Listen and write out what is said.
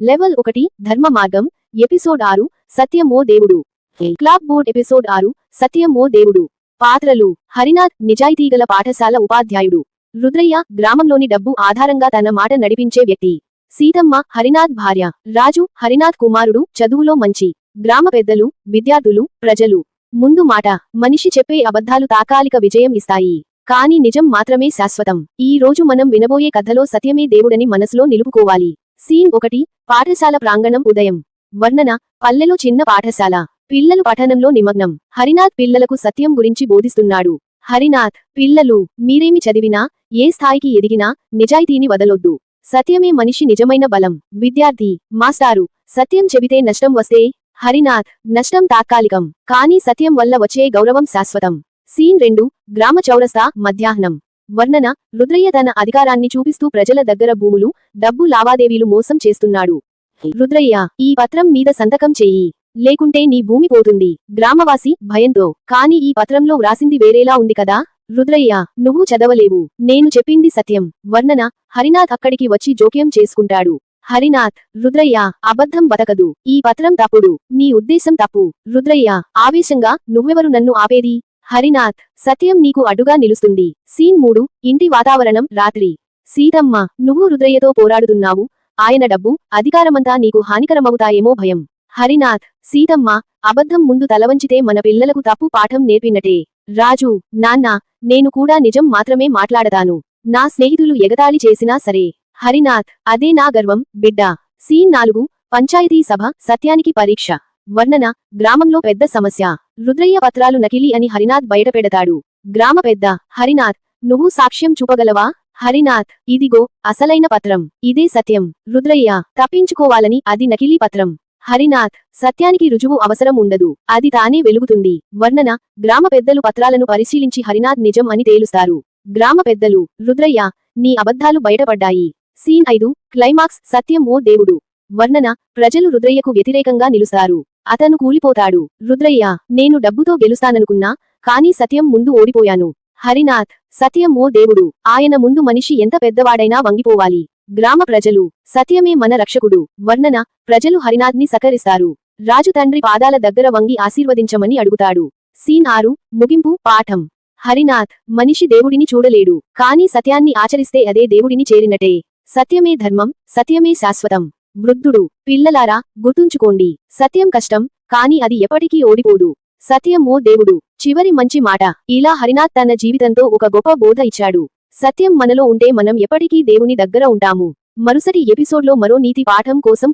Level ఒకటి ధర్మ మార్గం ఎపిసోడ్ ఆరు సత్యం ఓ దేవుడు. క్లాప్ బోర్డ్ ఎపిసోడ్ ఆరు సత్యమో దేవుడు. పాత్రలు హరినాథ్ నిజాయితీగల పాఠశాల ఉపాధ్యాయుడు. రుద్రయ్య గ్రామంలోని డబ్బు ఆధారంగా తన మాట నడిపించే వ్యక్తి. సీతమ్మ హరినాథ్ భార్య. రాజు హరినాథ్ కుమారుడు చదువులో మంచి. గ్రామ పెద్దలు విద్యార్థులు ప్రజలు. ముందు మాట మనిషి చెప్పే అబద్ధాలు తాకాలిక విజయం ఇస్తాయి. కాని నిజం మాత్రమే శాశ్వతం. ఈ రోజు మనం వినబోయే కథలో సత్యమే దేవుడని మనసులో నిలుపుకోవాలి. సీన్ ఒకటి పాఠశాల ప్రాంగణం ఉదయం. వర్ణన పల్లెలో చిన్న పాఠశాల. పిల్లలు పఠనంలో నిమగ్నం. హరినాథ్ పిల్లలకు సత్యం గురించి బోధిస్తున్నాడు. హరినాథ్ పిల్లలు మీరేమి చదివినా ఏ స్థాయికి ఎదిగినా నిజాయితీని వదలొద్దు. సత్యమే మనిషి నిజమైన బలం. విద్యార్థి మాస్టారు సత్యం చెబితే నష్టం వస్తే హరినాథ్ నష్టం తాత్కాలికం. కానీ సత్యం వల్ల వచ్చే గౌరవం శాశ్వతం. సీన్ రెండు గ్రామ చౌరస్తా మధ్యాహ్నం. వర్ణన రుద్రయ్య తన అధికారాన్ని చూపిస్తూ ప్రజల దగ్గర భూములు డబ్బు లావాదేవీలు మోసం చేస్తున్నాడు. రుద్రయ్య ఈ పత్రం మీద సంతకం చెయ్యి లేకుంటే నీ భూమి పోతుంది. గ్రామవాసి భయంతో. కాని ఈ పత్రంలో వ్రాసింది వేరేలా ఉంది కదా? రుద్రయ్య నువ్వు చదవలేవు. నేను చెప్పింది సత్యం. వర్ణన హరినాథ్ అక్కడికి వచ్చి జోక్యం చేసుకుంటాడు. హరినాథ్ రుద్రయ్య అబద్ధం బతకదు. ఈ పత్రం తప్పుడు. నీ ఉద్దేశం తప్పు. రుద్రయ్య ఆవేశంగా నువ్వెవరు నన్ను ఆపేది? హరినాథ్ సత్యం నీకు అడ్డుగా నిలుస్తుంది. సీన్ మూడు ఇంటి వాతావరణం రాత్రి. సీతమ్మ నువ్వు రుద్రయ్యతో పోరాడుతున్నావు. ఆయన డబ్బు అధికారమంతా నీకు హానికరమవుతాయేమో భయం. హరినాథ్ సీతమ్మ అబద్ధం ముందు తలవంచితే మన పిల్లలకు తప్పు పాఠం నేర్పినటే రాజు నాన్నా నేను కూడా నిజం మాత్రమే మాట్లాడతాను. నా స్నేహితులు ఎగతాళి చేసినా సరే. హరినాథ్ అదే నా గర్వం బిడ్డా. సీన్ నాలుగు పంచాయతీ సభ సత్యానికి పరీక్ష. వర్ణన గ్రామంలో పెద్ద సమస్య. రుద్రయ్య పత్రాలు నకిలీ అని హరినాథ్ బయటపెడతాడు గ్రామ పెద్ద. హరినాథ్ నువ్వు సాక్ష్యం చూపగలవా? హరినాథ్ ఇదిగో అసలైన పత్రం. ఇదే సత్యం. రుద్రయ్య తప్పించుకోవాలని అది నకిలీ పత్రం. హరినాథ్ సత్యానికి రుజువు అవసరం ఉండదు. అది తానే వెలుగుతుంది. వర్ణన గ్రామ పెద్దలు పత్రాలను పరిశీలించి హరినాథ్ నిజం అని తేలుస్తారు. గ్రామ పెద్దలు రుద్రయ్య నీ అబద్ధాలు బయటపడ్డాయి. సీన్ ఐదు క్లైమాక్స్ సత్యం ఓ దేవుడు. వర్ణన ప్రజలు రుద్రయ్యకు వ్యతిరేకంగా నిలుస్తారు. అతను కూలిపోతాడు. రుద్రయ్య నేను డబ్బుతో గెలుస్తాననుకున్నా కానీ సత్యం ముందు ఓడిపోయాను. హరినాథ్ సత్యం ఓ దేవుడు. ఆయన ముందు మనిషి ఎంత పెద్దవాడైనా వంగిపోవాలి. గ్రామ ప్రజలు సత్యమే మన రక్షకుడు. వర్ణన ప్రజలు హరినాథ్ని సకరిస్తారు రాజు తండ్రి పాదాల దగ్గర వంగి ఆశీర్వదించమని అడుగుతాడు. సీన్ ఆరు ముగింపు పాఠం. హరినాథ్ మనిషి దేవుడిని చూడలేడు కానీ సత్యాన్ని ఆచరిస్తే అదే దేవుడిని చేరినటే సత్యమే ధర్మం సత్యమే శాశ్వతం. వృద్ధుడు పిల్లలారా గుర్తుంచుకోండి సత్యం కష్టం కాని అది ఎప్పటికీ ఓడిపోదు. సత్యం ఓ దేవుడు. చివరి మంచి మాట. ఇలా హరినాథ్ తన జీవితంతో ఒక గొప్ప బోధ ఇచ్చాడు. సత్యం మనలో ఉంటే మనం ఎప్పటికీ దేవుని దగ్గర ఉంటాము. మరుసటి ఎపిసోడ్లో మరో నీతి పాఠం కోసం